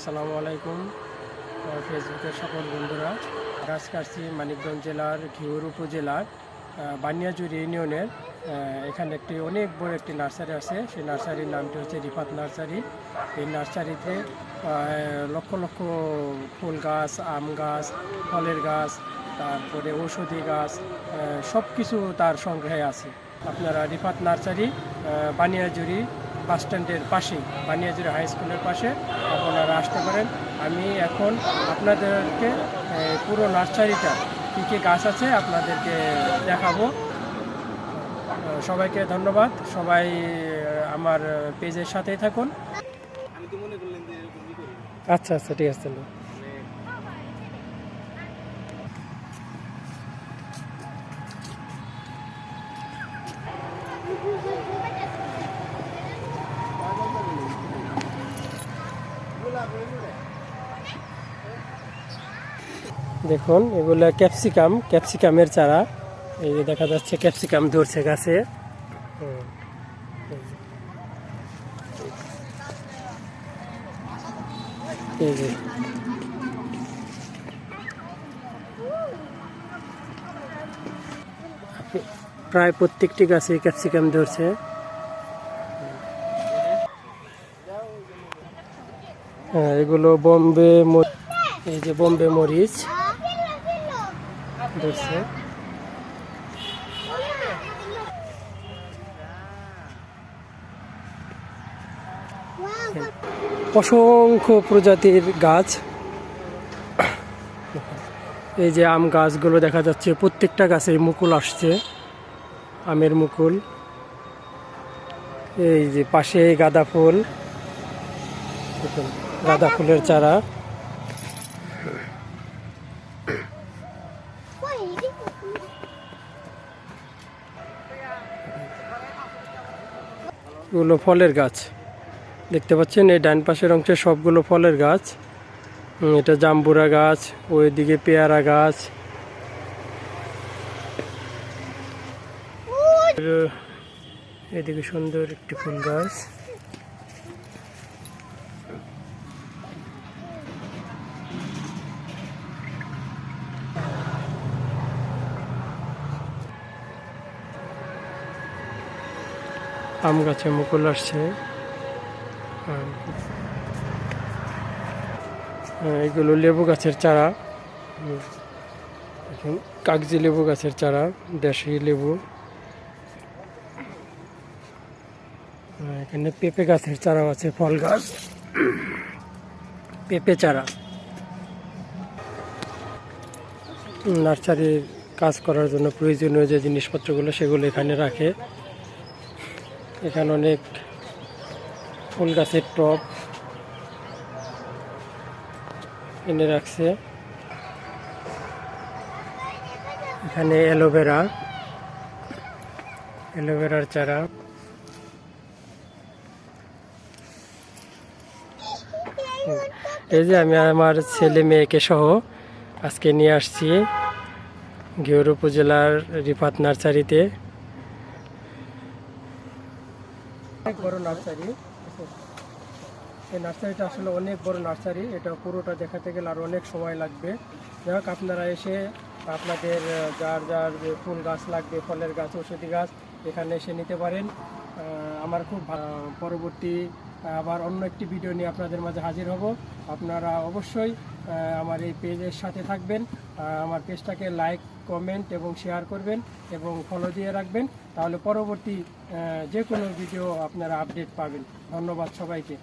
আসসালামু আলাইকুম ফেসবুকের সকল বন্ধুরা। আসছি মানিকগঞ্জ জেলার ঘিউর উপজেলার বানিয়াজুর ইউনিয়নের এখানে একটি অনেক বড় একটি নার্সারি আছে। সেই নার্সারির নামটি হচ্ছে রিফাত নার্সারি। এই নার্সারিতে লক্ষ লক্ষ ফুল গাছ, আম গাছ, ফলের গাছ, তারপরে ঔষধি গাছ সব কিছু তার সংগ্রহে আছে। আপনারা রিফাত নার্সারি বানিয়াজুরি বাস স্ট্যান্ডের পাশে বানিয়াজুরি হাই স্কুলের পাশে আপনারা আসতে পারেন। আমি এখন আপনাদেরকে পুরো নার্সারিটা কী কী গাছ আছে আপনাদেরকে দেখাবো। সবাইকে ধন্যবাদ। সবাই আমার পেজের সাথেই থাকুন। আচ্ছা আচ্ছা ঠিক আছে। দেখুন, এগুলো ক্যাপসিকাম, ক্যাপসিকামের চারা। এই যে দেখা যাচ্ছে ক্যাপসিকাম ধরছে গাছে। প্রায় প্রত্যেকটি গাছে ক্যাপসিকাম ধরছে। হ্যাঁ এগুলো বোম্বে এই যে বোম্বে মরিচ। ধরছে। অসংখ্য প্রজাতির গাছ। এই যে আম গাছগুলো দেখা যাচ্ছে, প্রত্যেকটা গাছে মুকুল আসছে, আমের মুকুল। এই যে পাশে গাঁদা ফুল, গাঁদা ফুলের চারা। এগুলো ফলের গাছ। দেখতে পাচ্ছেন, এই ডান পাশের অংশে সবগুলো ফলের গাছ। এটা জাম্বুরা গাছ, ওইদিকে পেয়ারা গাছ। এদিকে সুন্দর একটি ফুল গাছ। আম গাছে মুকুল আসছে। এগুলো লেবু গাছের চারা। কাগজি লেবু গাছের চারা, দেশি লেবু। এখানে পেঁপে গাছের চারাও আছে, ফল গাছ। পেঁপে চারা। নার্সারির কাজ করার জন্য প্রয়োজনীয় যে জিনিসপত্রগুলো, সেগুলো এখানে রাখে। এখানে অনেক ফুল গাছের টব এনে রাখছে। এখানে অ্যালোভেরা, অ্যালোভেরার চারা। এই যে আমি আমার ছেলে মেয়েকে সহ আজকে নিয়ে আসছি ঘিওর উপজেলার রিফাত নার্সারিতে। অনেক বড় নার্সারি। এই নার্সারিটা আসলে অনেক বড় নার্সারি। এটা পুরোটা দেখাতে গেলে আর অনেক সময় লাগবে। যাই আপনারা এসে আপনাদের যার যার ফুল গাছ লাগবে, ফলের গাছ, ঔষধি গাছ, এখানে এসে নিতে পারেন। আমার খুব পরবর্তী আবার অন্য একটি ভিডিও নিয়ে আপনাদের মাঝে হাজির হব। আপনারা অবশ্যই আমার এই পেজের সাথে থাকবেন। আমার পেজটাকে লাইক, কমেন্ট এবং শেয়ার করবেন এবং ফলো দিয়ে রাখবেন। তাহলে পরবর্তী যে কোনো ভিডিও আপনারা আপডেট পাবেন। ধন্যবাদ সবাইকে।